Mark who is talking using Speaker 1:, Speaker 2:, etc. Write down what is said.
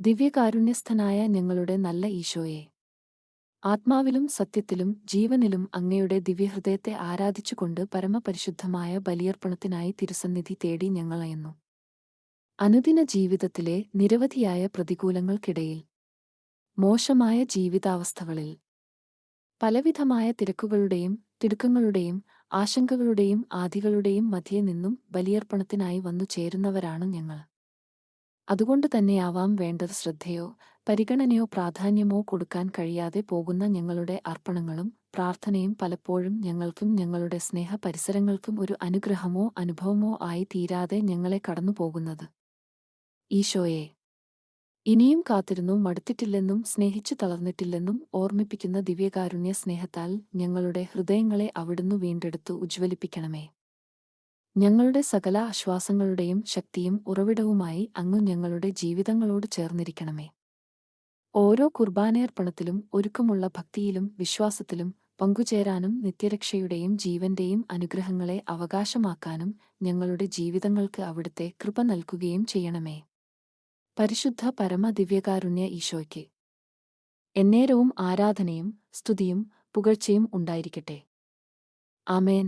Speaker 1: ദിവ്യകാരുണ്യസ്ഥനായ ഞങ്ങളുടെ നല്ല ഈശോയെ. ആത്മാവിലും സത്യത്തിലും ജീവനിലും അങ്ങയുടെ ദിവ്യഹൃദയത്തെ ആരാധിച്ചുകൊണ്ട് പരമപരിശുദ്ധമായ ബലിയർപ്പണത്തിനായി തിരുസന്നിധി തേടി ഞങ്ങളയന്നു അനുദിന ജീവിതത്തിലെ നിരവധിയായ പ്രതികൂലങ്ങൾക്കിടയിൽ മോശമായ ജീവിതാവസ്ഥകളിൽ പലവിധമായ തിരക്കുകളുടെയും തിടുക്കങ്ങളുടെയും ആശങ്കകളുടെയും ആധികളുടെയും മധ്യേ നിന്നും ബലിയർപ്പണത്തിനായി വന്നു ചേരുന്നവരാണ് ഞങ്ങൾ. അതുകൊണ്ട് തന്നെയാവാം വേണ്ടത് ശ്രദ്ധയോ പരിഗണനയോ പ്രാധാന്യമോ കൊടുക്കാൻ കഴിയാതെ പോകുന്ന ഞങ്ങളുടെ അർപ്പണങ്ങളും പ്രാർത്ഥനയും പലപ്പോഴും ഞങ്ങൾക്കും ഞങ്ങളുടെ സ്നേഹ പരിസരങ്ങൾക്കും ഒരു അനുഗ്രഹമോ അനുഭവമോ ആയി തീരാതെ ഞങ്ങളെ കടന്നുപോകുന്നത്. ഈശോയെ ഇനിയും കാത്തിരുന്നു മടുത്തിട്ടില്ലെന്നും സ്നേഹിച്ചു തളർന്നിട്ടില്ലെന്നും ഓർമ്മിപ്പിക്കുന്ന ദിവ്യകാരുണ്യ സ്നേഹത്താൽ ഞങ്ങളുടെ ഹൃദയങ്ങളെ അവിടുന്ന് വീണ്ടെടുത്തു ഉജ്ജ്വലിപ്പിക്കണമേ. ഞങ്ങളുടെ സകല ആശ്വാസങ്ങളുടെയും ശക്തിയും ഉറവിടവുമായി അങ്ങ് ഞങ്ങളുടെ ജീവിതങ്ങളോട് ചേർന്നിരിക്കണമേ. ഓരോ കുർബാനയർപ്പണത്തിലും ഒരുക്കമുള്ള ഭക്തിയിലും വിശ്വാസത്തിലും പങ്കുചേരാനും നിത്യരക്ഷയുടെയും ജീവന്റെയും അനുഗ്രഹങ്ങളെ അവകാശമാക്കാനും ഞങ്ങളുടെ ജീവിതങ്ങൾക്ക് അവിടുത്തെ കൃപ നൽകുകയും ചെയ്യണമേ. പരിശുദ്ധ പരമ ദിവ്യകാരുണ്യ ഈശോയ്ക്ക്. എന്നേരവും ആരാധനയും സ്തുതിയും പുകഴ്ചയും ഉണ്ടായിരിക്കട്ടെ. ആമേൻ.